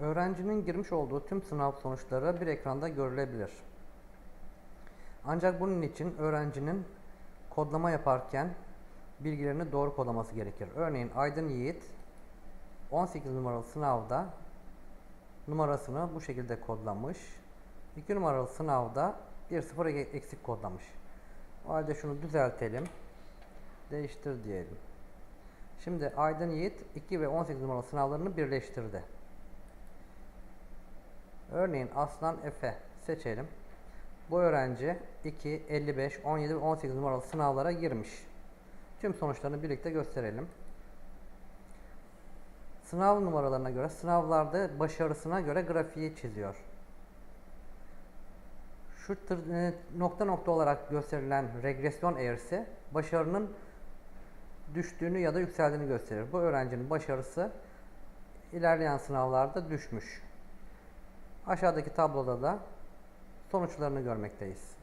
Öğrencinin girmiş olduğu tüm sınav sonuçları bir ekranda görülebilir. Ancak bunun için öğrencinin kodlama yaparken bilgilerini doğru kodlaması gerekir. Örneğin Aydın Yiğit 18 numaralı sınavda numarasını bu şekilde kodlamış. 2 numaralı sınavda 1 0 eksik kodlamış. O halde şunu düzeltelim. Değiştir diyelim. Şimdi Aydın Yiğit 2 ve 18 numaralı sınavlarını birleştirdi. Örneğin Aslan Efe seçelim. Bu öğrenci 2, 55, 17 ve 18 numaralı sınavlara girmiş. Tüm sonuçlarını birlikte gösterelim. Sınav numaralarına göre sınavlarda başarısına göre grafiği çiziyor. Şu e, nokta nokta olarak gösterilen regresyon eğrisi başarının düştüğünü ya da yükseldiğini gösterir. Bu öğrencinin başarısı ilerleyen sınavlarda düşmüş. Aşağıdaki tabloda da sonuçlarını görmekteyiz.